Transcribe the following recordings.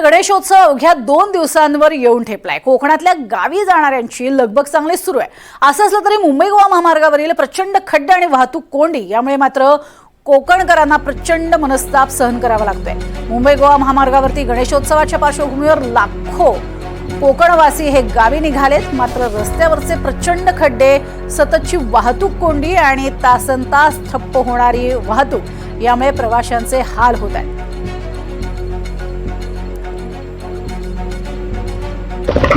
गणेशोत्सव अवघ्या दोन दिवसांवर येऊन ठेपलाय. कोकणातल्या गावी जाणाऱ्यांची लगबग चांगली सुरू आहे. असं असलं तरी मुंबई गोवा महामार्गावरील प्रचंड खड्डे आणि वाहतूक कोंडी यामुळे मात्र कोकणकरांना प्रचंड मनस्ताप सहन करावा लागतोय. मुंबई गोवा महामार्गावरती गणेशोत्सवाच्या पार्श्वभूमीवर लाखो कोकणवासी हे गावी निघालेत. मात्र रस्त्यावरचे प्रचंड खड्डे सततची वाहतूक कोंडी आणि तासन तास ठप्प होणारी वाहतूक यामुळे प्रवाशांचे हाल होत आहेत.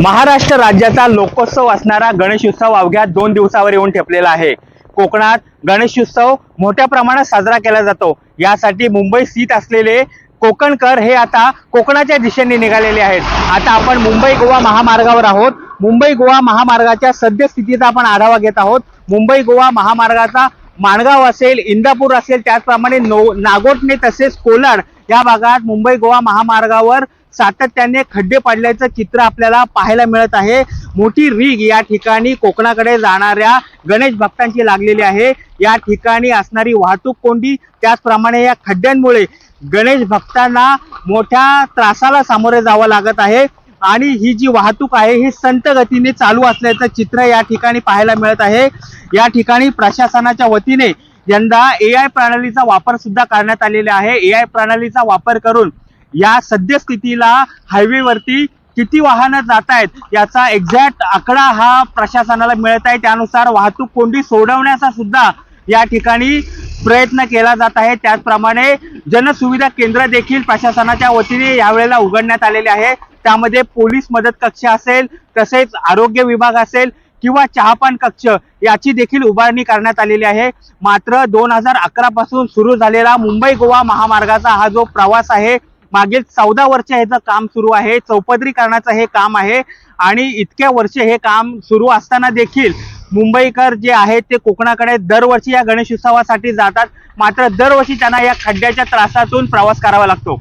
महाराष्ट्र राज्याचा लोकोत्सव असणारा गणेशोत्सव अवघ्या दोन दिवसावर येऊन ठेपलेला आहे. कोकणात गणेशोत्सव मोठ्या प्रमाणात साजरा केला जातो. यासाठी मुंबई स्थित असलेले कोकणकर हे आता कोकणाच्या दिशेने निघालेले आहेत. आता आपण मुंबई गोवा महामार्गावर आहोत. मुंबई गोवा महामार्गाच्या सद्यस्थितीचा आपण आढावा घेत आहोत. मुंबई गोवा महामार्गाचा माणगाव असेल इंदापूर असेल त्याचप्रमाणे नो नागोटणे तसेच कोलाड या भागात मुंबई गोवा महामार्गावर सातत्याने खड्डे पडल्याचं चित्र आपल्याला पाहायला मिळत आहे. मोठी रीग या ठिकाणी कोकणाकडे जाणाऱ्या गणेश भक्तांची लागलेली आहे. या ठिकाणी असणारी वाहतूक कोंडी त्याचप्रमाणे या खड्ड्यांमुळे गणेश भक्तांना मोठ्या त्रासाला सामोरे जावं लागत आहे. आणि ही जी वाहतूक आहे ही संत गतीने चालू असल्याचं चित्र या ठिकाणी पाहायला मिळत आहे. या ठिकाणी प्रशासनाच्या वतीने यंदा ए आय प्रणालीचा वापर सुद्धा करण्यात आलेला आहे. ए आय प्रणालीचा वापर करून या सद्यस्थितीला हायवेवरती किती वाहनं जात आहेत याचा एक्झॅक्ट आकडा हा प्रशासनाला मिळत आहे. त्यानुसार वाहतूक कोंडी सोडवण्याचा सुद्धा या ठिकाणी प्रयत्न केला जात आहे. त्याचप्रमाणे जनसुविधा केंद्र देखील प्रशासनाच्या वतीने यावेळेला उघडण्यात आलेले आहे. त्यामध्ये पोलीस मदत कक्ष असेल तसेच आरोग्य विभाग असेल किंवा चहापान कक्ष याची देखील उभारणी करण्यात आलेली आहे. मात्र दोन हजार अकरा पासून सुरू झालेला मुंबई गोवा महामार्गाचा हा जो प्रवास आहे मागील चौदा वर्ष ह्याचं काम सुरू आहे. चौपदरीकरणाचं हे काम आहे आणि इतक्या वर्ष हे काम सुरू असताना देखील मुंबईकर जे आहेत ते कोकणाकडे दरवर्षी या गणेशोत्सवासाठी जातात. मात्र दरवर्षी त्यांना या खड्ड्याच्या त्रासातून प्रवास करावा लागतो.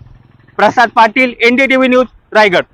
Prasad Patil NDTV news Raigad.